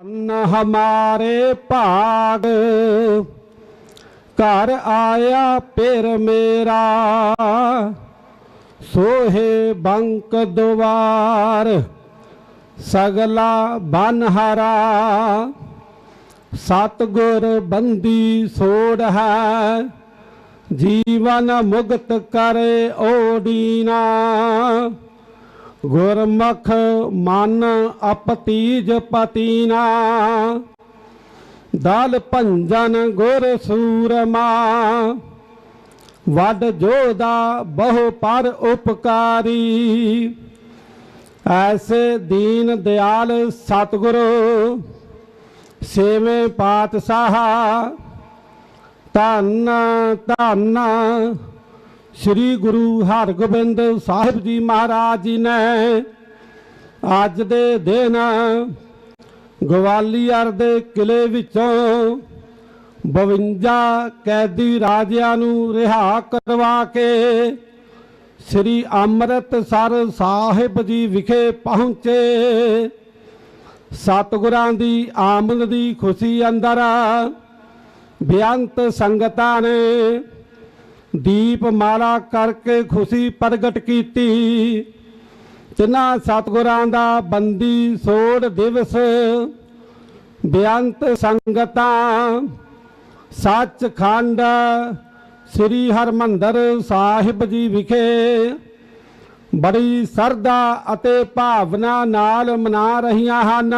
ਨ ਹਮਾਰੇ ਭਾਗ, ਘਰ ਆਇਆ ਫਿਰ ਮੇਰਾ, ਸੋਹੇ ਬੰਕ ਦੁਆਰ, ਸਗਲਾ ਬਨਹਰਾ ਸਤਗੁਰ ਬੰਦੀ ਸੋੜ ਹੈ, ਜੀਵਨ ਮੁਕਤ ਕਰੇ ਓਡੀਨਾ। ਗੁਰਮੁਖ ਮਨ ਅਪਤੀਜ ਪਤੀਨਾ। ਦਲ ਭੰਜਨ ਗੁਰ ਸੂਰਮਾ। ਵੱਡ ਜੋਦਾ ਬਹੁ ਪਰ ਉਪਕਾਰੀ। ਐਸੇ ਦੀਨ ਦਿਆਲ ਸਤਿਗੁਰੂ, ਸੇਵੇਂ ਪਾਤਸ਼ਾਹ। ਧੰਨ ਧੰਨ ਸ੍ਰੀ ਗੁਰੂ ਹਰਗੋਬਿੰਦ ਸਾਹਿਬ ਜੀ ਮਹਾਰਾਜ ਜੀ ਨੇ ਅੱਜ ਦੇ ਦਿਨ ਗਵਾਲੀਅਰ ਦੇ ਕਿਲੇ ਵਿੱਚੋਂ 52 ਕੈਦੀ ਰਾਜਿਆਂ ਨੂੰ ਰਿਹਾ ਕਰਵਾ ਕੇ ਸ੍ਰੀ ਅੰਮ੍ਰਿਤਸਰ ਸਾਹਿਬ ਜੀ ਵਿਖੇ ਪਹੁੰਚੇ। ਸਤਿਗੁਰਾਂ ਦੀ ਆਮਦ ਦੀ ਖੁਸ਼ੀ ਅੰਦਰ ਬੇਅੰਤ ਸੰਗਤਾਂ ਨੇ ਦੀਪ ਮਾਲਾ ਕਰਕੇ ਖੁਸ਼ੀ ਪ੍ਰਗਟ ਕੀਤੀ। ਤਿਨਾਂ ਸਤਿਗੁਰਾਂ ਦਾ ਬੰਦੀ ਸੋੜ ਦਿਵਸ। ਬੇਅੰਤ ਸੰਗਤਾਂ, ਸੱਚਖੰਡ, ਸ੍ਰੀ ਹਰਮੰਦਰ ਸਾਹਿਬ ਜੀ ਵਿਖੇ ਬੜੀ ਸਰਦਾ ਅਤੇ ਭਾਵਨਾ ਨਾਲ ਮਨਾ ਰਹੀਆਂ ਹਨ।